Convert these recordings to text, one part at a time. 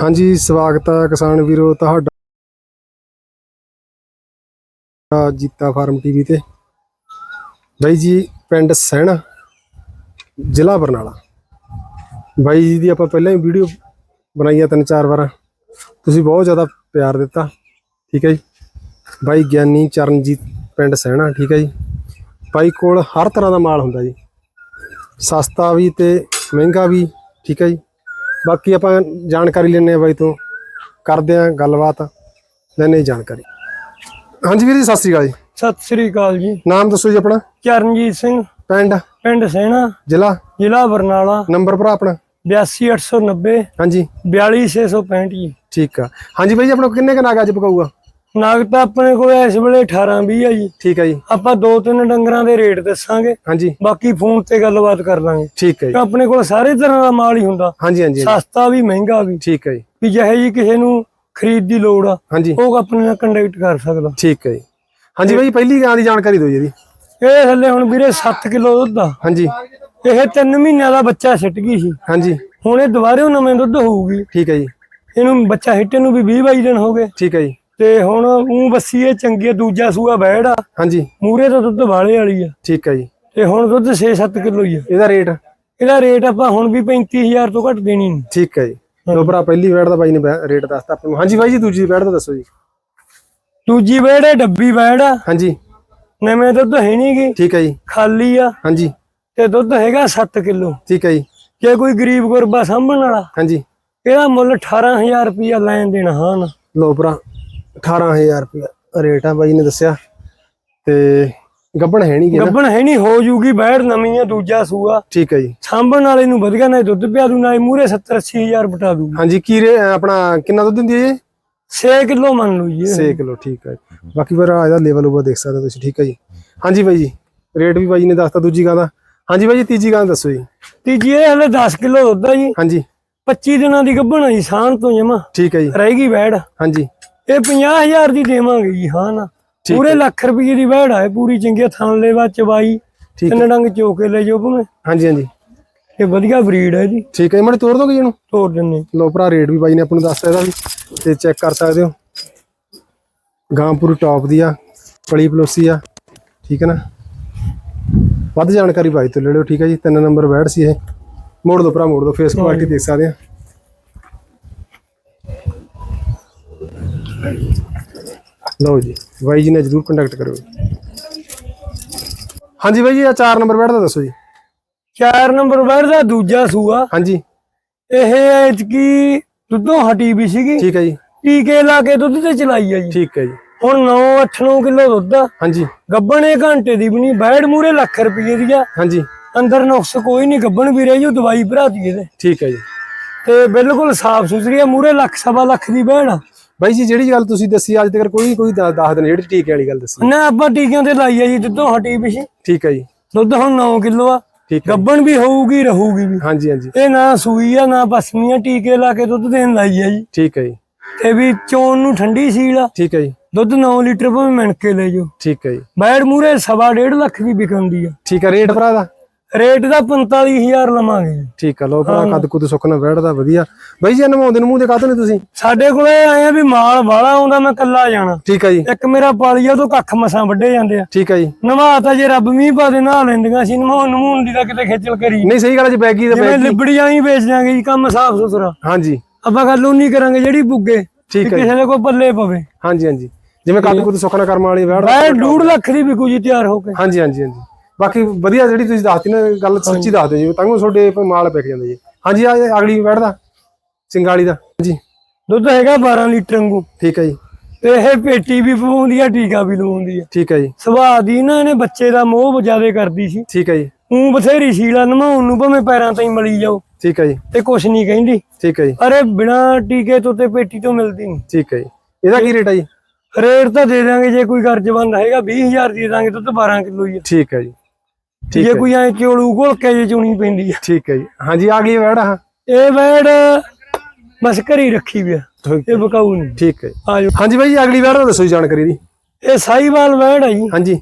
ਹਾਂਜੀ, ਸਵਾਗਤ ਹੈ ਕਿਸਾਨ ਵੀਰੋ, ਤੁਹਾਡਾ ਜੀਤਾ ਫਾਰਮ ਟੀਵੀ ਤੇ। ਬਾਈ ਜੀ, ਪਿੰਡ ਸਹਿਣਾ ਜ਼ਿਲ੍ਹਾ ਬਰਨਾਲਾ। ਬਾਈ ਜੀ ਦੀ ਆਪਾਂ ਪਹਿਲਾਂ ਹੀ ਵੀਡੀਓ ਬਣਾਈ ਤਿੰਨ ਚਾਰ ਵਾਰ। ਤੁਸੀਂ ਬਹੁਤ ਜ਼ਿਆਦਾ ਪਿਆਰ ਦਿੱਤਾ, ਠੀਕ ਹੈ ਜੀ। ਬਾਈ ਗਿਆਨੀ ਚਰਨਜੀਤ ਪਿੰਡ ਸਹਿਣਾ ਠੀਕ ਹੈ ਜੀ। ਬਾਈ ਕੋਲ ਹਰ ਤਰ੍ਹਾਂ ਦਾ ਮਾਲ ਹੁੰਦਾ ਜੀ। ਸਸਤਾ ਵੀ ਤੇ ਮਹਿੰਗਾ ਵੀ, ਠੀਕ ਹੈ ਜੀ। ਬਾਕੀ ਆਪਾਂ ਜਾਣਕਾਰੀ ਲੈਣੇ ਆ ਬਾਈ ਤੋਂ। ਕਰਦੇ ਆ ਗੱਲਬਾਤ ਲੈਣੇ ਜਾਣਕਾਰੀ। ਹਾਂਜੀ ਵੀਰ ਜੀ ਸਤਿ ਸ੍ਰੀ ਅਕਾਲ ਜੀ। ਸਤਿ ਸ੍ਰੀ ਅਕਾਲ ਜੀ। ਨਾਮ ਦੱਸੋ ਜੀ ਆਪਣਾ? ਚਰਨਜੀਤ ਸਿੰਘ। ਪਿੰਡ? ਪਿੰਡ ਸੈਣਾ ਜ਼ਿਲ੍ਹਾ? ਜ਼ਿਲ੍ਹਾ ਬਰਨਾਲਾ। ਨੰਬਰ ਭਰਾ ਆਪਣਾ? 82890 ਹਾਂਜੀ। 42665 ਜੀ। ਠੀਕ ਆ। ਹਾਂਜੀ ਬਾਈ ਜੀ ਆਪਣਾ ਕਿੰਨੇ ਕ ਨਾਗ ਅੱਜ ਪਕਾਊਗਾ? ਨਾਗ ਤਾਂ ਆਪਣੇ ਕੋਲ ਇਸ ਵੇਲੇ 18 20 ਆ ਜੀ। ਠੀਕ ਆ ਜੀ। ਆਪਾਂ ਦੋ ਤਿੰਨ ਡੰਗਰਾਂ ਦੇ ਰੇਟ ਦੱਸਾਂਗੇ। ਹਾਂਜੀ। ਬਾਕੀ ਫੋਨ ਤੇ ਗੱਲਬਾਤ ਕਰ ਲਾਂਗੇ। ਠੀਕ ਹੈ ਜੀ। ਆਪਣੇ ਕੋਲ ਸਾਰੇ ਤਰ੍ਹਾਂ ਦਾ ਮਾਲ ਹੀ ਹੁੰਦਾ। ਹਾਂਜੀ ਹਾਂਜੀ। ਸਸਤਾ ਵੀ ਮਹਿੰਗਾ ਵੀ। ਠੀਕ ਹੈ ਜੀ। ਵੀ ਜਿਹੇ ਜੀ ਕਿਸੇ ਨੂੰ ਖਰੀਦ ਦੀ ਲੋੜ ਆ ਹਾਂਜੀ। ਉਹ ਆਪਣੇ ਨਾਲ ਕੰਟੈਕਟ ਕਰ ਸਕਦਾ। ਠੀਕ ਹੈ ਜੀ। ਹਾਂਜੀ ਬਾਈ ਪਹਿਲੀ ਗਾਂ ਦੀ ਜਾਣਕਾਰੀ ਦਿਓ ਜੀ ਇਹਦੀ। ਇਹ ਥੱਲੇ ਹੁਣ ਵੀਰੇ 7 ਕਿਲੋ ਦੁੱਧ ਆ। ਹਾਂਜੀ। ਇਹ 3 ਮਹੀਨਿਆਂ ਦਾ ਬੱਚਾ ਛਿੱਟ ਗਈ ਸੀ। ਹਾਂਜੀ। ਹੁਣ ਇਹ ਦੁਬਾਰੇ ਨਵੇਂ ਦੁੱਧ ਹੋਊਗੀ। ਠੀਕ ਹੈ ਜੀ। ਇਹਨੂੰ ਬੱਚਾ ਹਿੱਟੇ ਨੂੰ ਵੀ 20 22 ਦਿਨ ਹੋ ਗਏ। ਠੀਕ ਹੈ ਜੀ। ਤੇ ਹੁਣ ਉਹ ਬੱਸੀ ਇਹ ਚੰਗੀ ਆ, ਦੂਜਾ ਸੂਆ ਬੈੜ ਆ। ਹਾਂਜੀ। ਮੂਰੇ ਦਾ ਦੁੱਧ ਵਾਲੇ ਵਾਲੀ ਆ। ਠੀਕ ਹੈ ਜੀ। ਤੇ ਹੁਣ ਦੁੱਧ 6-7 ਕਿਲੋ ਹੀ ਆ। ਇਹਦਾ ਰੇਟ? ਇਹਦਾ ਰੇਟ ਆਪਾਂ ਹੁਣ ਵੀ 35000 ਤੋਂ ਘੱਟ ਦੇਣੀ ਨਹੀਂ। ਠੀਕ ਹੈ ਜੀ। ਲੋ ਭਰਾ ਪਹਿਲੀ ਵੈੜ ਦਾ ਬਾਈ ਨੇ ਰੇਟ ਦੱਸਤਾ ਆਪਾਂ ਨੂੰ। ਹਾਂਜੀ ਬਾਈ ਜੀ ਦੂਜੀ ਵੈੜ ਦਾ ਦੱਸੋ ਜੀ। ਦੂਜੀ ਬੈੜ ਡੱਬੀ ਬੈੜ ਆ। ਹਾਂਜੀ। ਨਵੇਂ ਦੁੱਧ ਹੈ ਨੀ ਗੀ। ਠੀਕ ਹੈ ਜੀ। ਖਾਲੀ ਆ। ਹਾਂਜੀ। ਤੇ ਦੁੱਧ ਹੈਗਾ 7 ਕਿਲੋ। ਠੀਕ ਹੈ ਜੀ। ਜੇ ਕੋਈ ਗਰੀਬ ਗੁਰਬਾ ਸਾਂਭਣ ਵਾਲਾ ਹਾਂਜੀ। ਇਹਦਾ ਮੁੱਲ 18000 ਰੁਪਇਆ ਲੈਣ ਦੇਣਾ ਹਾਂ ਨਾ ਲੋ ਭਰਾ 18000 ਰੁਪਏ ਰੇਟ ਆ ਬਾਈ ਨੇ ਦੱਸਿਆ। ਤੇ ਗੱਬਣ ਹੈ ਨਹੀਂ ਗੱਬਣ ਹੈ ਨਹੀਂ ਹੋ ਜੂਗੀ ਬੈੜ ਨਵੀਂ ਆ ਦੂਜਾ ਸੂਆ। ਠੀਕ ਹੈ ਜੀ। ਸਾਂਭਣ ਵਾਲੇ ਨੂੰ ਵਧੀਆ ਨਾ ਦੁੱਧ ਪਿਆ ਦੂ ਨਾ ਮੂਰੇ 70 80000 ਬਟਾ ਦੂ। ਹਾਂਜੀ ਕੀ ਰੇ ਆਪਣਾ ਕਿੰਨਾ ਦੁੱਧ ਦਿੰਦੀ ਹੈ 6 ਕਿਲੋ ਮੰਨ ਲਓ ਜੀ ਇਹ। ਇਹ। 6 ਕਿਲੋ ਠੀਕ ਹੈ ਜੀ। ਬਾਕੀ ਫਿਰ ਇਹਦਾ ਲੈਵਲ ਉਹ ਦੇਖ ਸਕਦੇ ਤੁਸੀਂ ਠੀਕ ਹੈ ਜੀ। ਹਾਂਜੀ ਬਾਈ ਜੀ ਰੇਟ ਵੀ ਬਾਈ ਨੇ ਦੱਸਤਾ ਦੂਜੀ ਗਾਂ ਦਾ। ਹਾਂਜੀ ਬਾਈ ਜੀ ਤੀਜੀ ਗਾਂ ਦੱਸੋ ਜੀ। ਤੀਜੀ ਇਹ ਹਲੇ 10 ਕਿਲੋ ਦੁੱਧ ਆ ਜੀ। ਹਾਂਜੀ। 25 ਦਿਨਾਂ ਦੀ ਗੱਭਣ ਆ ਜੀ ਸਾਣ ਤੋਂ ਜਮਾ। ਠੀਕ ਹੈ ਜੀ। ਰਹੇਗੀ ਵੈੜ ਹਾਂਜੀ। ਇਹ 50000 ਦੀ ਦੇਵਾਂਗੇ ਜੀ ਹਾਂ ਨਾ। ਪੂਰੇ ਲੱਖ ਰੁਪਏ ਦੀ ਆ ਇਹ ਪੂਰੀ ਚੰਗੀ ਥਣ ਲੈਵਾ ਚਵਾਈ ਤਿੰਨ ਡੰਗ ਚੋਕੇ ਲੈ ਜਾਓ ਭਾਵੇਂ। ਹਾਂਜੀ ਹਾਂਜੀ। ਇਹ ਵਧੀਆ ਬਰੀਡ ਹੈ ਜੀ। ਠੀਕ ਹੈ ਮੜੇ ਤੋੜ ਦੋਗੇ ਜੀ ਇਹਨੂੰ? ਤੋੜ ਦਿੰਨੇ ਲੋ ਭਰਾ ਰੇਟ ਵੀ ਬਾਈ ਨੇ ਆਪਾਂ ਨੂੰ ਦੱਸਤਾ ਇਹਦਾ ਵੀ ਤੇ ਚੈੱਕ ਕਰ ਸਕਦੇ ਹੋ। ਗਾਂ ਪੂਰੀ ਟੌਪ ਦੀ ਆ ਪਲੀ ਪਲੋਸੀ ਆ ਠੀਕ ਹੈ ਨਾ? ਵੱਧ ਜਾਣਕਾਰੀ ਬਾਈ ਤੋਂ ਲੈ ਲਿਓ ਠੀਕ ਹੈ ਜੀ। ਤਿੰਨ ਨੰਬਰ ਬੈਡ ਸੀ ਇਹ। ਮੋੜ ਦੋ ਭਰਾ ਮੋੜ ਦੋ ਫੇਸ ਕੁਆਲਿਟੀ ਦੇਖ ਸਕਦੇ ਆ ਲਓ ਜੀ ਬਾਈ ਜੀ ਨੇ ਜਰੂਰ ਕੰਟੈਕਟ ਕਰੋ ਹਾਂਜੀ ਬਾਈ ਜੀ ਆ ਚਾਰ ਨੰਬਰ ਬੈਡ ਦਾ ਦੱਸੋ ਜੀ। ਚਾਰ ਨੰਬਰ ਵੈੜ ਦਾ ਦੂਜਾ ਸੂਆ। ਹਾਂਜੀ। ਇਹ ਐਤਕੀ ਦੁੱਧੋਂ ਹਟੀ ਵੀ ਸੀਗੀ। ਠੀਕ ਹੈ ਜੀ। ਟੀਕੇ ਲਾ ਕੇ ਦੁੱਧ ਤੇ ਚਲਾਈ ਆ ਜੀ। ਠੀਕ ਹੈ ਜੀ। ਹੁਣ 9 8 9 ਕਿਲੋ ਦੁੱਧ ਆ। ਹਾਂਜੀ। ਗੱਬਣ ਇਹ ਘੰਟੇ ਦੀ ਬਣੀ ਬੈੜ ਮੂਰੇ ਲੱਖ ਰੁਪਏ ਦੀ ਆ। ਹਾਂਜੀ। ਅੰਦਰ ਨੁਕਸ ਕੋਈ ਨਹੀਂ ਗੱਬਣ ਵੀ ਰਹੀ ਉਹ ਦਵਾਈ ਭਰਾਤੀ ਇਹਦੇ। ਠੀਕ ਹੈ ਜੀ। ਤੇ ਬਿਲਕੁਲ ਸਾਫ਼ ਸੁਥਰੀ ਆ ਮੂਰੇ ਲੱਖ ਸਵਾ ਲੱਖ ਦੀ ਬੈੜ ਆ। ਬਾਈ ਜੀ ਜਿਹੜੀ ਗੱਲ ਤੁਸੀਂ ਦੱਸੀ ਅੱਜ ਤੱਕ ਕੋਈ ਕੋਈ ਦੱਸ ਦੇਣ ਜਿਹੜੀ ਟੀਕੇ ਵਾਲੀ ਗੱਲ ਦੱਸੀ। ਨਾ ਆਪਾਂ ਟੀਕਿਆਂ ਤੇ ਲਾਈ ਆ ਜੀ ਦੁੱਧੋਂ ਹਟੀ ਸੀ। ਠੀਕ ਹੈ ਜੀ। ਦੁੱਧ ਹੁਣ 9 ਕਿਲੋ ਆ। ਗੱਬਣ ਵੀ ਹੋਊਗੀ ਰਹੂਗੀ ਵੀ। ਹਾਂਜੀ ਹਾਂਜੀ। ਇਹ ਨਾ ਸੂਈ ਆ ਨਾ ਬਸਮੀ ਆ ਟੀਕੇ ਲਾ ਕੇ ਦੁੱਧ ਦੇਣ ਲਾਈ ਆ ਜੀ। ਠੀਕ ਹੈ ਜੀ। ਤੇ ਵੀ ਚੋਣ ਨੂੰ ਠੰਡੀ ਸੀਲ ਆ। ਠੀਕ ਹੈ ਜੀ। ਦੁੱਧ 9 ਲੀਟਰ ਭਾਵੇਂ ਮਿਣ ਕੇ ਲੈ ਜਾਓ। ਠੀਕ ਹੈ ਜੀ। ਬੈੜ ਮੂਰੇ ਸਵਾ ਡੇਢ ਲੱਖ ਦੀ ਵਿਕਣਦੀ ਆ। ਠੀਕ ਹੈ ਰੇਟ ਭਰਾ ਦਾ? ਰੇਟ ਦਾ 45000 ਲਵਾਂਗੇ ਜੀ। ਠੀਕ ਹੈ ਲੋ ਭਰਾ ਕੱਦ ਕੁੱਦ ਸੁੱਕਣਾ ਬੈਠਦਾ ਵਧੀਆ। ਬਾਈ ਜੀ ਨਮਾਉਂਦੇ ਨੂੰ ਮੂੰਹ ਦੇ ਕਾਹਤੋਂ ਨਹੀਂ ਤੁਸੀਂ? ਸਾਡੇ ਕੋਲੇ ਆਏ ਆ ਵੀ ਮਾਲ ਵਾਲਾ ਆਉਂਦਾ ਮੈਂ ਕੱਲਾ ਜਾਣਾ। ਠੀਕ ਹੈ ਜੀ। ਇੱਕ ਮੇਰਾ ਪਾਲੀਆ ਤੋਂ ਕੱਖ ਮਸਾਂ ਵੱਡੇ ਜਾਂਦੇ ਆ। ਠੀਕ ਹੈ ਜੀ। ਨਵਾ ਤਾਂ ਜੇ ਰੱਬ ਮੀਂਹ ਪਾ ਦੇ ਨਹਾ ਲੈਂਦੀਆਂ ਸੀ ਨਵਾਉਣ ਨਮੂਨ ਦੀ ਤਾਂ ਕਿਤੇ ਖੇਚਲ ਕਰੀ। ਨਹੀਂ ਸਹੀ ਗੱਲ ਜੀ ਬੈਗੀ ਦਾ ਬੈਗੀ ਲਿਬੜੀਆਂ ਹੀ ਵੇਚ ਦਿਆਂਗੇ ਜੀ ਕੰਮ ਸਾਫ਼ ਸੁਥਰਾ। ਹਾਂਜੀ। ਆਪਾਂ ਗੱਲ ਉਨੀ ਕਰਾਂਗੇ ਜਿਹੜੀ ਪੁੱਗੇ ਠੀਕ ਹੈ ਕਿਸੇ ਦੇ ਕੋਈ ਪੱਲੇ ਪਵੇ। ਹਾਂਜੀ ਹਾਂਜੀ। ਜਿਵੇਂ ਕੱਦ ਕੁੱਦ ਸੁੱਕਣਾ ਕਰਮ ਵਾਲੀ ਬੈੜ 2 ਲੱਖ ਦੀ ਵਿਕੂ ਜੀ ਤਿਆਰ ਹੋ ਕੇ। ਹਾਂਜੀ ਹਾਂਜੀ ਹਾਂਜੀ। ਬਾਕੀ ਵਧੀਆ ਜਿਹੜੀ ਤੁਸੀਂ ਦੱਸਤੀ ਨਾ ਗੱਲ ਸੱਚੀ ਦੱਸ ਦਿਓ ਜੀ ਤਾਂ ਤੁਹਾਡੇ ਮਾਲ ਵਿਕ ਜਾਂਦਾ ਜੀ। ਹਾਂਜੀ ਆ ਅਗਲੀ ਬੈਠਦਾ ਸਿੰਗਾਲੀ ਦਾ। ਹਾਂਜੀ। ਦੁੱਧ ਹੈਗਾ 12 ਲੀਟਰ ਵਾਂਗੂ। ਠੀਕ ਹੈ ਜੀ। ਤੇ ਇਹ ਪੇਟੀ ਵੀ ਪਵਾਉਂਦੀ ਆ ਟੀਕਾ ਵੀ ਲਵਾਉਂਦੀ ਆ। ਠੀਕ ਹੈ ਜੀ। ਸੁਭਾਅ ਦੀ ਨਾ ਇਹਨੇ ਬੱਚੇ ਦਾ ਮੋਹ ਜ਼ਿਆਦੇ ਕਰਦੀ ਸੀ। ਠੀਕ ਹੈ ਜੀ। ਉਹ ਬਥੇਰੀ ਸੀਲਾ ਨਮਾਉਣ ਨੂੰ ਭਾਵੇਂ ਪੈਰਾਂ ਤਾਈਂ ਮਲੀ ਜਾਓ। ਠੀਕ ਹੈ ਜੀ। ਤੇ ਕੁਛ ਨਹੀਂ ਕਹਿੰਦੀ। ਠੀਕ ਹੈ ਜੀ। ਅਰੇ ਬਿਨਾ ਟੀਕੇ ਤੋਂ ਤੇ ਪੇਟੀ ਤੋਂ ਮਿਲਦੀ ਨਹੀਂ। ਠੀਕ ਹੈ ਜੀ। ਇਹਦਾ ਕੀ ਰੇਟ ਹੈ ਜੀ? ਰੇਟ ਤਾਂ ਦੇ ਦਾਂਗੇ ਜੇ ਕੋਈ ਗਰਜਬੰਦ ਹੈਗਾ 20000 ਦੇ ਦਾਂਗੇ ਦੁੱਧ 12 ਕਿਲੋ ਹੀ ਆ। ਠੀਕ ਹੈ ਜੀ। ਠੀਕ ਜੇ ਹੈ ਕੋਈ ਐ ਚੋਲੂ ਘੋਲ ਕੇ ਜੇ ਚੁਣੀ ਪੈਂਦੀ ਆ। ਠੀਕ ਹੈ ਜੀ। ਹਾਂਜੀ ਅਗਲੀ ਬੈਠ ਹਾਂ। ਇਹ ਬੈੜ ਬਸ ਘਰੀ ਰੱਖੀ ਵੀ ਆ। ਇਹ ਬਕਾਊ ਨਹੀਂ। ਠੀਕ ਹੈ। ਆ ਜਾਓ। ਹਾਂਜੀ ਬਾਈ ਜੀ, ਅਗਲੀ ਦਾ ਦੱਸੋ ਜੀ ਜਾਣਕਾਰੀ ਦੀ। ਇਹ ਸਾਈਵਾਲ ਬੈੜ ਆ ਜੀ। ਹਾਂਜੀ।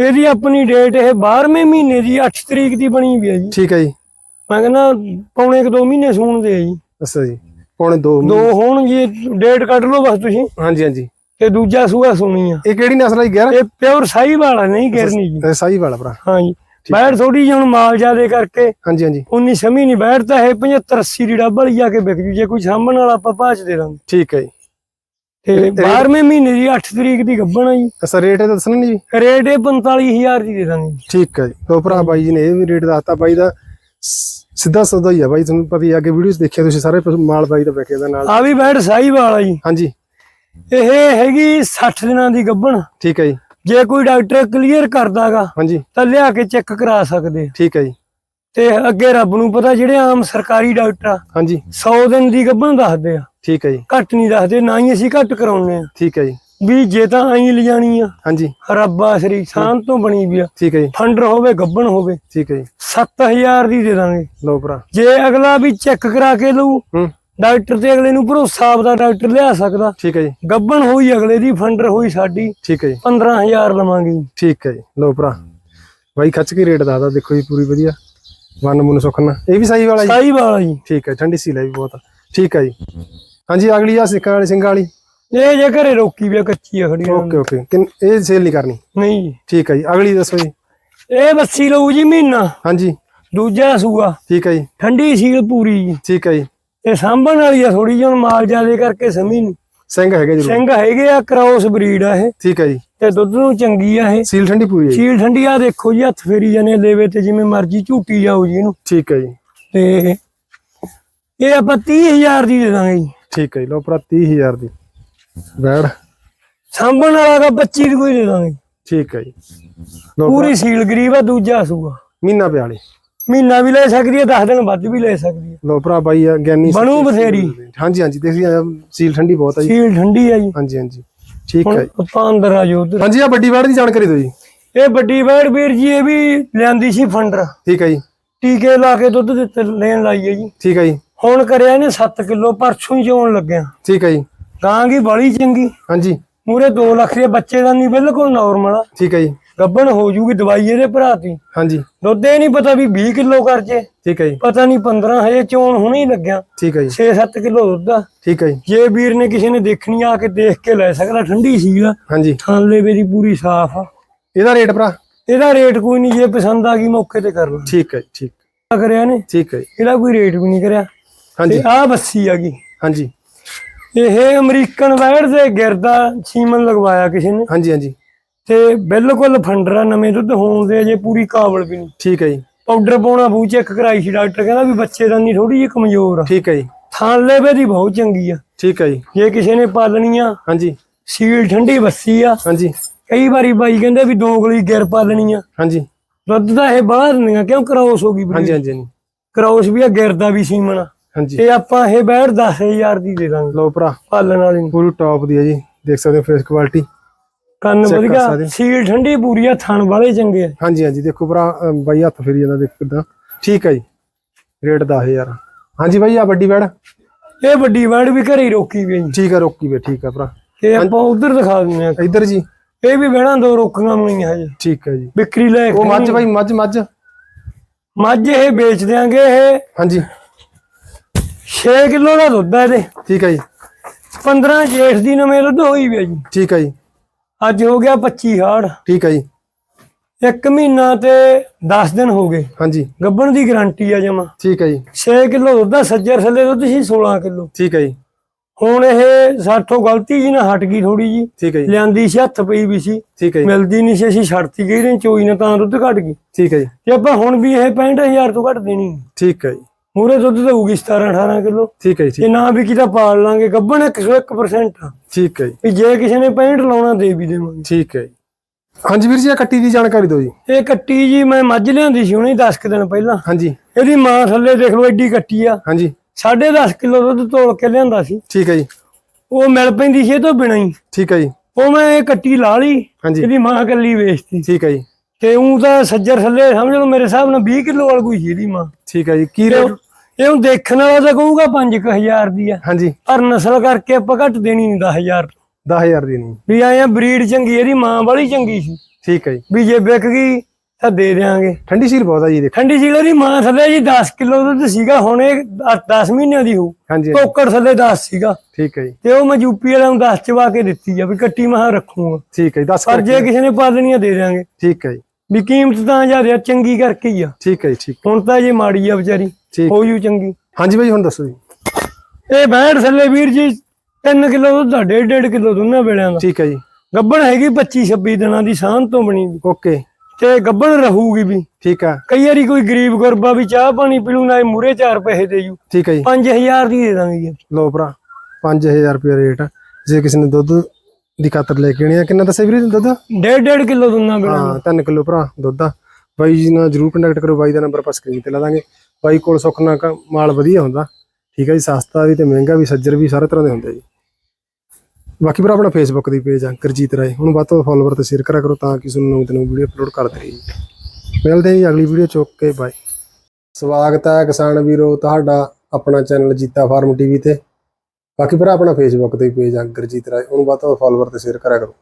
ਇਹਦੀ ਆਪਣੀ ਡੇਟ ਇਹ 12ਵੇਂ ਮਹੀਨੇ ਦੀ 8 ਤਰੀਕ ਦੀ ਬਣੀ ਵੀ ਆ ਜੀ। ਠੀਕ ਹੈ ਜੀ। ਮੈਂ ਕਹਿੰਦਾ ਪੌਣੇ ਕੁ ਦੋ ਮਹੀਨੇ ਸੂਣ ਦੇ ਆ ਜੀ। ਦੱਸੋ ਜੀ। ਪੌਣੇ 2 ਦੋ ਹੋਣਗੇ ਡੇਟ ਕੱਢ ਲਓ ਬਸ ਤੁਸੀਂ। ਹਾਂਜੀ ਹਾਂਜੀ। ਤੇ ਦੂਜਾ ਸੂਆ ਸੁਣੀ ਆ। ਇਹ ਕਿਹੜੀ ਨਸਲ ਹੈ 11 ਇਹ ਪਿਓਰ ਸਾਈ ਵਾਲਾ ਨਹੀਂ ਗਿਰਨੀ ਜੀ। ਸਾਈ ਵਾਲਾ ਭਰਾ। ਹਾਂਜੀ। ਬੈਠ ਥੋੜੀ ਜਿਹੀ ਹੁਣ ਮਾਲ ਜਿਆਦੇ ਕਰਕੇ। ਹਾਂਜੀ ਹਾਂਜੀ। ਉਨੀ ਸਮੀ ਨਹੀਂ ਬੈਠਦਾ ਇਹ 75 80 ਦੀ ਡੱਬਲ ਜਾ ਕੇ ਵਿਕ ਜੂ। ਜੇ ਕੋਈ ਸਾਹਮਣ ਵਾਲਾ ਆਪਾਂ ਭਾਚ ਦੇ ਦਾਂਗੇ। ਠੀਕ ਹੈ ਜੀ। ਤੇ 12ਵੇਂ ਮਹੀਨੇ ਦੀ 8 ਤਰੀਕ ਦੀ ਗੱਬਣ ਆ ਜੀ। ਅਸਾ ਰੇਟ ਇਹ ਦੱਸਣਾ ਨਹੀਂ ਜੀ? ਰੇਟ ਇਹ 45000 ਦੀ ਦੇ ਦਾਂਗੇ। ਠੀਕ ਹੈ ਜੀ। ਤੋ ਭਰਾ ਬਾਈ ਜੀ ਨੇ ਇਹ ਵੀ ਰੇਟ ਦੱਸਤਾ। ਬਾਈ ਦਾ ਸਿੱਧਾ ਸੌਦਾ ਹੀ ਆ ਬਾਈ ਤੁਹਾਨੂੰ ਪਤਾ ਹੀ ਆ, ਅੱਗੇ ਵੀਡੀਓਜ਼ ਦੇਖਿਆ ਤੁਸੀਂ ਸਾਰੇ ਮਾਲ ਬਾਈ ਦਾ ਵਿਕਿਆ ਦਾ ਨਾਲ। ਆ ਵੀ ਬੈਠ ਸਾਈ ਵਾਲਾ ਜੀ। ਹਾਂਜੀ। ਇਹ ਹੈਗੀ 60 ਦਿਨਾਂ ਦੀ ਗੱਬਣ ਠੀਕ ਹੈ ਜੀ। ਜੇ ਕੋਈ ਡਾਕਟਰ ਕਲੀਅਰ ਕਰਦਾਗਾ ਹਾਂਜੀ। ਤਾਂ ਲਿਆ ਕੇ ਚੈੱਕ ਕਰਾ ਸਕਦੇ ਆ। ਠੀਕ ਹੈ ਜੀ। ਤੇ ਅੱਗੇ ਰੱਬ ਨੂੰ ਪਤਾ ਜਿਹੜੇ ਆਮ ਸਰਕਾਰੀ ਡਾਕਟਰ ਆ ਹਾਂਜੀ। 100 ਦਿਨ ਦੀ ਗੱਬਣ ਦੱਸਦੇ ਆ। ਠੀਕ ਹੈ ਜੀ। ਘੱਟ ਨਹੀਂ ਦੱਸਦੇ ਨਾ ਹੀ ਅਸੀਂ ਘੱਟ ਕਰਾਉਨੇ ਆ। ਠੀਕ ਹੈ ਜੀ। ਵੀ ਜੇ ਤਾਂ ਐਂ ਲਿਜਾਣੀ ਆ। ਹਾਂਜੀ। ਰੱਬਾ ਸ੍ਰੀ ਸ਼ਾਨ ਤੋਂ ਬਣੀ ਵੀ ਆ। ਠੀਕ ਹੈ ਜੀ। ਫੰਡਰ ਹੋਵੇ ਗੱਬਣ ਹੋਵੇ ਠੀਕ ਹੈ ਜੀ। 7000 ਦੀ ਦੇ ਦਾਂਗੇ। ਲਓ ਭਰਾ। ਜੇ ਅਗਲਾ ਵੀ ਚੈੱਕ ਕਰਾ ਕੇ ਲਊ ਹੂੰ। ਡਾਕਟਰ ਤੇ ਅਗਲੇ ਨੂੰ ਭਰੋਸਾ ਆਪਦਾ ਡਾਕਟਰ ਲਿਆ ਸਕਦਾ। ਠੀਕ ਹੈ ਜੀ। ਗੱਬਣ ਹੋਈ ਅਗਲੇ ਦੀ ਫੰਡਰ ਹੋਈ ਸਾਡੀ। ਠੀਕ ਹੈ ਜੀ। 15000 ਲਵਾਂਗੇ। ਠੀਕ ਹੈ ਜੀ। ਲਓ ਭਰਾ। ਬਾਈ ਖੱਚ ਕੇ ਰੇਟ ਦੱਸਦਾ ਦੇਖੋ ਜੀ ਪੂਰੀ ਵਧੀਆ। ਵਨ ਮੁਨ ਸੁਖਨਾ ਇਹ ਵੀ ਸਹੀ ਵਾਲਾ ਜੀ? ਸਾਈ ਵਾਲਾ ਜੀ। ਠੀਕ ਹੈ ਠੰਡੀ ਸੀਲ ਹੈ ਵੀ ਬਹੁਤ। ਠੀਕ ਹੈ ਜੀ। ਹਾਂਜੀ ਅਗਲੀ ਆ ਸਿੱਕਾ ਵਾਲੀ ਸਿੰਘਾਂ ਵਾਲੀ। ਇਹ ਜੇ ਘਰੇ ਰੋਕੀ ਵੀ ਕੱਚੀ ਆ ਖੜੀ। Okay okay. ਇਹ ਸੇਲ ਨਹੀਂ ਕਰਨੀ? ਨਹੀਂ। ਠੀਕ ਹੈ ਜੀ। ਅਗਲੀ ਦੱਸੋ ਜੀ। ਇਹ ਬੱਸੀ ਲਊ ਜੀ ਮਹੀਨਾ। ਹਾਂਜੀ। ਦੂਜਾ ਸੂਆ। ਠੀਕ ਹੈ ਜੀ। ਠੰਡੀ ਸੀਲ ਪੂਰੀ ਜੀ। ਠੀਕ ਹੈ ਜੀ। ਤੇ ਸਾਂਭਣ ਵਾਲੀ ਆ ਥੋੜੀ ਜਿਹੀ ਹੁਣ ਮਾਲ ਜਿਆਦੇ ਕਰਕੇ ਸਮੀ ਨਹੀਂ। ਸਿੰਘ ਹੈਗੇ ਜਰੂਰ। ਸਿੰਘ ਹੈਗੇ ਆ ਕ੍ਰਾਸ ਬਰੀਡ ਆ ਇਹ। ਠੀਕ ਹੈ ਜੀ। ਤੇ ਦੁੱਧ ਨੂੰ ਚੰਗੀ ਆ ਇਹ। ਸੀਲ ਠੰਡੀ ਪੂਰੀ ਹੈ ਸੀਲ ਠੰਡੀ ਆ ਦੇਖੋ ਜੀ ਹੱਥ ਫੇਰੀ ਜਾਨੇ ਲੈਵੇ ਤੇ ਜਿਵੇਂ ਮਰਜ਼ੀ ਝੂਟੀ ਜਾਓ ਜੀ ਇਹਨੂੰ। ਠੀਕ ਹੈ ਜੀ। ਤੇ ਇਹ ਆਪਾਂ 30000 ਦੀ ਦੇ ਦਾਂਗੇ ਜੀ। ਠੀਕ ਹੈ ਜੀ ਲਓ ਭਰਾ 30000 ਦੀ। ਬੈੜ ਸਾਂਭਣ ਵਾਲਾ ਦਾ 25 ਦੀ ਕੋਈ ਦੇ ਦਾਂਗੇ। ਠੀਕ ਹੈ ਜੀ। ਪੂਰੀ ਸੀਲ ਗਰੀਬ ਆ ਦੂਜਾ ਸੂਆ। ਮਹੀਨਾ ਪਿਆਲੀ ਮਹੀਨਾ ਵੀ ਲੈ ਸਕਦੀ ਹੈ 10 ਦਿਨ ਵੱਧ ਵੀ ਲੈ ਸਕਦੀ ਹੈ। ਲਓ ਭਰਾ ਬਾਈ ਆ ਗਿਆਨੀ ਬਣੂ ਬਥੇਰੀ। ਹਾਂਜੀ ਹਾਂਜੀ ਦੇਖੀ ਆ, ਸੀਲ ਠੰਡੀ ਬਹੁਤ ਹੈ ਜੀ। ਸੀਲ ਠੰਡੀ ਆ ਜੀ। ਹਾਂਜੀ ਹਾਂਜੀ ਠੀਕ ਹੈ। ਆਪਾਂ ਅੰਦਰ ਆ ਜਾਓ ਉਧਰ। ਹਾਂਜੀ ਆ ਵੱਡੀ ਬੈੜ ਦੀ ਜਾਣਕਾਰੀ ਦਿਓ ਜੀ। ਇਹ ਵੱਡੀ ਬੈੜ ਵੀਰ ਜੀ ਇਹ ਵੀ ਲਿਆਂਦੀ ਸੀ ਫੰਡਰ। ਠੀਕ ਹੈ ਜੀ। ਟੀਕੇ ਲਾ ਕੇ ਦੁੱਧ ਦਿੱਤੇ ਲੈਣ ਲਾਈਏ ਜੀ। ਠੀਕ ਹੈ ਜੀ। ਹੁਣ ਕਰਿਆ ਇਹਨੇ 7 ਕਿਲੋ ਪਰਸੋਂ ਹੀ ਚੋਣ ਲੱਗਿਆ। ਠੀਕ ਹੈ ਜੀ। ਗਾਂ ਕੀ ਬੜੀ ਚੰਗੀ। ਹਾਂਜੀ। ਮੂਰੇ 2 ਲੱਖ ਦੇ ਬੱਚੇ ਦਾ ਨਹੀਂ ਬਿਲਕੁਲ ਨਾਰਮਲ ਆ। ਠੀਕ ਹੈ ਜੀ। ਗੱਬਣ ਹੋ ਜੂਗੀ ਦਵਾਈ ਇਹਦੇ ਭਰਾ ਦੀ। ਹਾਂਜੀ। ਦੁੱਧ ਇਹ ਨਹੀਂ ਪਤਾ ਵੀ 20 ਕਿਲੋ ਕਰ ਜੇ ਠੀਕ ਹੈ ਜੀ। ਪਤਾ ਨਹੀਂ 15 ਹਜੇ ਚੋਣ ਹੁਣੇ ਹੀ ਲੱਗਿਆ। ਠੀਕ ਹੈ ਜੀ। 6-7 ਕਿਲੋ ਦੁੱਧ ਆ। ਠੀਕ ਹੈ ਜੀ। ਜੇ ਵੀਰ ਨੇ ਕਿਸੇ ਨੇ ਦੇਖਣੀ ਆ ਕੇ ਦੇਖ ਕੇ ਲੈ ਸਕਦਾ ਠੰਡੀ ਸੀਗਾ। ਹਾਂਜੀ। ਥਾਂਲੇ ਮੇਰੀ ਪੂਰੀ ਸਾਫ਼ ਆ। ਇਹਦਾ ਰੇਟ ਭਰਾ? ਇਹਦਾ ਰੇਟ ਕੋਈ ਨਹੀਂ ਜੇ ਪਸੰਦ ਆ ਗਈ ਮੌਕੇ ਤੇ ਕਰ ਲਾ। ਠੀਕ ਹੈ ਠੀਕ। ਕਰਿਆ ਨੇ? ਠੀਕ ਹੈ ਇਹਦਾ ਕੋਈ ਰੇਟ ਵੀ ਨਹੀਂ ਕਰਿਆ। ਹਾਂਜੀ। ਆ ਬੱਸੀ ਆ ਗਈ। ਹਾਂਜੀ। ਇਹ ਅਮਰੀਕਨ ਵਾਇਰ ਦੇ ਗਿਰਦਾ ਸੀਮਨ ਲਗਵਾਇਆ ਕਿਸੇ ਨੇ। ਹਾਂਜੀ ਹਾਂਜੀ। ਤੇ ਬਿਲਕੁਲ ਫੰਡਰਾ ਨਵੇਂ ਦੁੱਧ ਹੋਣ ਦੇ ਅਜੇ ਪੂਰੀ ਕਾਬਲ ਵੀ ਨਹੀਂ। ਠੀਕ ਹੈ ਜੀ। ਪਾਊਡਰ ਪਾਉਣਾ ਬੂ ਚੈੱਕ ਕਰਾਈ ਸੀ ਡਾਕਟਰ ਕਹਿੰਦਾ ਵੀ ਬੱਚੇ ਦਾ ਨਹੀਂ ਥੋੜੀ ਜਿਹੀ ਕਮਜ਼ੋਰ ਆ। ਠੀਕ ਹੈ ਜੀ। ਥਾਂਲੇ ਵੇ ਦੀ ਬਹੁਤ ਚੰਗੀ ਆ। ਠੀਕ ਹੈ ਜੀ। ਜੇ ਕਿਸੇ ਨੇ ਪਾਲਣੀ ਆ ਹਾਂਜੀ। ਸੀਲ ਠੰਡੀ ਬੱਸੀ ਆ। ਹਾਂਜੀ। ਕਈ ਵਾਰੀ ਬਾਈ ਕਹਿੰਦੇ ਵੀ ਦੋ ਗਲੀ ਗਿਰ ਪਾਲਣੀ ਆ ਹਾਂਜੀ। ਦੁੱਧ ਦਾ ਇਹ ਬਾਹਰ ਦਿੰਦੀਆਂ ਕਿਉਂ ਕ੍ਰਾਸ ਹੋ ਗਈ ਹਾਂਜੀ ਹਾਂਜੀ ਹਾਂਜੀ। ਕ੍ਰਾਸ ਵੀ ਆ ਗਿਰਦਾ ਵੀ ਸੀਮਨ ਆ। ਹਾਂਜੀ। ਤੇ ਆਪਾਂ ਇਹ ਬੈਠ 10000 ਦੀ ਦੇ ਦਾਂਗੇ। ਲਓ ਭਰਾ। ਪਾਲਣ ਵਾਲੀ ਪੂਰੀ ਟੌਪ ਦੀ ਹੈ ਜੀ। ਦੇਖ ਸਕਦੇ ਹੋ ਫੇਸ ਕੁਆਲਿਟੀ ਕੰਨ ਵਧੀਆ। ਸੀਲ ਠੰਡੀ ਪੂਰੀ ਆ ਥਣ ਵਾਲੇ ਚੰਗੇ ਆ। ਹਾਂਜੀ ਹਾਂਜੀ ਦੇਖੋ ਭਰਾ ਬਾਈ ਹੱਥ ਫੇਰੀ ਜਾਂਦਾ ਦੇਖ ਕਿਦਾਂ। ਠੀਕ ਹੈ ਜੀ। ਰੇਟ 10000 ਹਾਂਜੀ ਬਾਈ ਆ ਵੱਡੀ ਬੈੜ ਇਹ ਵੱਡੀ ਬੈਠ ਵੀ ਘਰੇ ਹੀ ਰੋਕੀ ਵੀ ਆ ਠੀਕ ਹੈ ਰੋਕੀ ਵੇ ਠੀਕ ਹੈ ਭਰਾ। ਤੇ ਆਪਾਂ ਉਧਰ ਦਿਖਾ ਦਿੰਦੇ ਆ। ਇੱਧਰ ਜੀ। ਇਹ ਵੀ ਬਹਿਣਾ ਦੋ ਰੋਕੀਆਂ ਬਣੀਆਂ ਹਜੇ। ਠੀਕ ਹੈ ਜੀ। ਵਿਕਰੀ ਲੈ ਉਹ ਮੱਝ ਬਾਈ ਮੱਝ ਮੱਝ। ਮੱਝ ਇਹ ਵੇਚ ਦਿਆਂਗੇ ਇਹ ਹਾਂਜੀ। 6 ਕਿਲੋ ਦਾ ਦੁੱਧ ਹੈ ਇਹਦੇ। ਠੀਕ ਹੈ ਜੀ। 15 ਜੇਠ ਦੀ ਨਵੇਂ ਦੁੱਧ ਹੋਈ ਵੀ ਆ ਜੀ। ਠੀਕ ਹੈ ਜੀ। ਅੱਜ ਹੋ ਗਿਆ 25 ਹਾੜ। ਠੀਕ ਹੈ ਜੀ। ਇੱਕ ਮਹੀਨਾ ਤੇ 10 ਦਿਨ ਹੋ ਗਏ। ਹਾਂਜੀ। ਗੱਬਣ ਦੀ ਗਾਰੰਟੀ ਆ ਜਮਾ। ਠੀਕ ਹੈ ਜੀ। 6 ਕਿਲੋ ਦੁੱਧ ਆ, ਸੱਜਰ ਥੱਲੇ ਦੁੱਧ ਸੀ 16 ਕਿਲੋ। ਠੀਕ ਹੈ ਜੀ। ਹੁਣ ਇਹ ਸਾਥੋਂ ਗਲਤੀ ਜੀ ਨਾ ਹਟ ਗਈ ਥੋੜੀ ਜੀ। ਠੀਕ ਹੈ ਜੀ। ਲਿਆਂਦੀ ਸੀ ਹੱਥ ਪਈ ਵੀ ਸੀ। ਠੀਕ ਹੈ ਜੀ। ਮਿਲਦੀ ਨਹੀਂ ਸੀ ਅਸੀਂ ਛੱਡਤੀ ਗਈ ਨੇ ਚੋਈ ਨਾ ਤਾਂ ਦੁੱਧ ਘਟ ਗਈ। ਠੀਕ ਹੈ ਜੀ। ਤੇ ਆਪਾਂ ਹੁਣ ਵੀ ਇਹ 65000 ਤੋਂ ਘੱਟ ਦੇਣੀ। ਠੀਕ ਹੈ ਜੀ। ਮੂਰੇ ਦੁੱਧ ਦੇਊਗੀ 17 18 ਕਿਲੋ। ਠੀਕ ਹੈ ਜੀ ਜੇ ਨਾ ਵੀ ਕਿਤਾ ਪਾਲ ਲਾਂਗੇ ਗੱਬਣ 101% ਆ। ਠੀਕ ਹੈ ਜੀ। ਜੇ ਕਿਸੇ ਨੇ 65 ਲਾਉਣਾ ਦੇ ਵੀ ਦੇਵਾਂਗੇ। ਠੀਕ ਹੈ ਜੀ। ਹਾਂਜੀ ਵੀਰ ਜੀ ਆ ਕੱਟੀ ਦੀ ਜਾਣਕਾਰੀ ਦਿਓ ਜੀ। ਇਹ ਕੱਟੀ ਜੀ ਮੈਂ ਮੱਝ ਲਿਆਂਦੀ ਸੀ ਹੁਣੇ 10 ਕੁ ਦਿਨ ਪਹਿਲਾਂ। ਹਾਂਜੀ। ਇਹਦੀ ਮਾਂ ਥੱਲੇ ਦੇਖ ਲਓ ਐਡੀ ਕੱਟੀ ਆ। ਹਾਂਜੀ। 10.5 ਕਿਲੋ ਦੁੱਧ ਤੋਲ ਕੇ ਲਿਆਂਦਾ ਸੀ। ਠੀਕ ਹੈ ਜੀ। ਉਹ ਮਿਲ ਪੈਂਦੀ ਸੀ ਇਹ ਤੋਂ ਬਿਨਾਂ ਹੀ। ਠੀਕ ਹੈ ਜੀ। ਉਹ ਮੈਂ ਇਹ ਕੱਟੀ ਲਾ ਲਈ। ਇਹਦੀ ਮਾਂ ਕੱਲੀ ਵੇਚਤੀ। ਠੀਕ ਹੈ ਜੀ। ਤੇ ਉਹ ਤਾਂ ਸੱਜਰ ਥੱਲੇ ਸਮਝ ਲਓ ਮੇਰੇ ਹਿਸਾਬ ਨਾਲ 20 ਕਿਲੋ ਵਾਲ ਕੋਈ ਸੀ ਇਹਦੀ ਮਾਂ। ਠੀਕ ਹੈ ਜੀ। ਕੀ ਤੇ ਰੇਟ ਇਹ ਹੁਣ ਦੇਖਣ ਵਾਲਾ ਤਾਂ ਕਹੂਗਾ 5000 ਦੀ ਆ। ਹਾਂਜੀ। ਪਰ ਨਸਲ ਕਰਕੇ ਆਪਾਂ ਘੱਟ ਦੇਣੀ ਨਹੀਂ 10000 10000 ਦੀ ਨਹੀਂ। ਵੀ ਆਇਆ ਬਰੀਡ ਚੰਗੀ ਇਹਦੀ ਮਾਂ ਵਾਲੀ ਚੰਗੀ ਸੀ। ਠੀਕ ਹੈ ਜੀ। ਵੀ ਜੇ ਵਿਕ ਗਈ ਤਾਂ ਦੇ ਦਿਆਂਗੇ। ਠੰਡੀ ਸੀਲ ਬਹੁਤ ਆ ਜੀ ਦੇਖੋ। ਠੰਡੀ ਸੀਲਰ ਦੀ ਮਾਂ ਥੱਲੇ ਜੀ 10 ਕਿਲੋ ਦੁੱਧ ਸੀਗਾ ਹੁਣ ਇਹ 10 ਮਹੀਨਿਆਂ ਦੀ ਹੋਊ। ਹਾਂਜੀ ਟੋਕਰ ਥੱਲੇ 10 ਸੀਗਾ। ਠੀਕ ਹੈ ਜੀ। ਤੇ ਉਹ ਮੈਂ ਯੂਪੀ ਵਾਲਿਆਂ ਨੂੰ 10 ਚਵਾ ਕੇ ਦਿੱਤੀ ਆ ਵੀ ਕੱਟੀ ਮਹਾ ਰੱਖੂਗਾ। ਠੀਕ ਹੈ ਜੀ 10 ਪਰ ਜੇ ਕਿਸੇ ਨੇ ਪਾਲਣੀ ਆ ਦੇ ਦਿਆਂਗੇ। ਠੀਕ ਹੈ ਜੀ। ਵੀ ਕੀਮਤ ਤਾਂ ਜ਼ਿਆਦਾ ਚੰਗੀ ਕਰਕੇ ਹੀ ਆ। ਠੀਕ ਹੈ ਜੀ ਠੀਕ। ਹੁਣ ਤਾਂ ਜੇ ਮਾੜੀ ਆ ਵਿਚਾਰੀ ਠੀਕ। ਹੋ ਜੂ ਚੰਗੀ। ਹਾਂਜੀ ਬਾਈ ਹੁਣ ਦੱਸੋ ਜੀ। ਇਹ ਬੈਠ ਥੱਲੇ ਵੀਰ ਜੀ 3 ਕਿਲੋ ਦੁੱਧ 1.5 ਕਿਲੋ ਦੋਨਾਂ ਵੇਲਿਆਂ ਦਾ। ਠੀਕ ਹੈ ਜੀ। ਗੱਬਣ ਹੈਗੀ 25 26 ਦਿਨਾਂ ਦੀ ਸਾਂਝ ਤੋਂ ਬਣੀ ਵੀ। ਓਕੇ। ਤੇ ਗੱਬਣ ਰਹੂਗੀ ਵੀ। ਠੀਕ ਆ। ਕਈ ਵਾਰੀ ਕੋਈ ਗਰੀਬ ਗੁਰਬਾ ਵੀ ਚਾਹ ਪਾਣੀ ਪੀਲੂ ਨਾ ਮੂਰੇ 4 ਪੈਸੇ ਦੇ ਜੂ। ਠੀਕ ਹੈ ਜੀ। 5000 ਦੀ ਦੇ ਦਾਂਗੇ ਜੀ। ਲੋ ਭਰਾ 5000 ਰੁਪਏ ਰੇਟ ਆ। ਜੇ ਕਿਸੇ ਨੇ ਦੁੱਧ ਦੀ ਖਾਤਰ ਲੈ ਕੇ ਆਣੀ ਆ। ਕਿੰਨਾ ਦੱਸਿਆ ਵੀਰੇ ਦੁੱਧ? ਡੇਢ ਡੇਢ ਕਿਲੋ ਦੋਨਾਂ ਦਾ ਹਾਂ 3 ਕਿਲੋ ਭਰਾ ਦੁੱਧ ਆ। ਬਾਈ ਜੀ ਨਾਲ ਜਰੂਰ ਕੰਟੈਕਟ ਕਰੋ ਬਾਈ ਦਾ ਨੰਬਰ ਆਪਾਂ ਸਕਰੀਨ ਤੇ ਲਾ ਦਾਂਗੇ। ਬਾਈ ਕੋਲ ਸੁੱਖ ਨਾਲ ਮਾਲ ਵਧੀਆ ਹੁੰਦਾ। ਠੀਕ ਹੈ ਜੀ ਸਸਤਾ ਵੀ ਤੇ ਮਹਿੰਗਾ ਵੀ ਸੱਜਰ ਵੀ ਸਾਰੇ ਤਰ੍ਹਾਂ ਦੇ ਹੁੰਦੇ ਜੀ। ਬਾਕੀ ਭਰਾ ਆਪਣਾ ਫੇਸਬੁੱਕ ਦੀ ਪੇਜ ਆ ਕਰਜੀਤ ਰਾਏ। ਉਹਨੂੰ ਵੱਧ ਤੋਂ ਫਾਲੋਵਰ ਤੇ ਸ਼ੇਅਰ ਕਰਿਆ ਕਰੋ ਤਾਂ ਕਿ ਤੁਹਾਨੂੰ ਨਵੀਂ ਨਵੀਂ ਵੀਡੀਓ ਅਪਲੋਡ ਕਰਦੇ ਰਹੀਏ। ਮਿਲਦੇ ਹਾਂ ਜੀ ਅਗਲੀ ਵੀਡੀਓ ਚੁੱਕ ਕੇ ਬਾਏ ਸਵਾਗਤ ਹੈ ਕਿਸਾਨ ਵੀਰੋ ਤੁਹਾਡਾ ਆਪਣਾ ਚੈਨਲ ਜੀਤਾ ਫਾਰਮ ਟੀਵੀ ਤੇ। ਬਾਕੀ ਭਰਾ ਆਪਣਾ ਫੇਸਬੁੱਕ ਤੇ ਪੇਜ ਆ, ਗੁਰਜੀਤ ਰਾਏ, ਉਹਨੂੰ ਬਾਅਦ ਤੋਂ ਫਾਲੋਵਰ ਤੇ ਸ਼ੇਅਰ ਕਰਿਆ ਕਰੋ।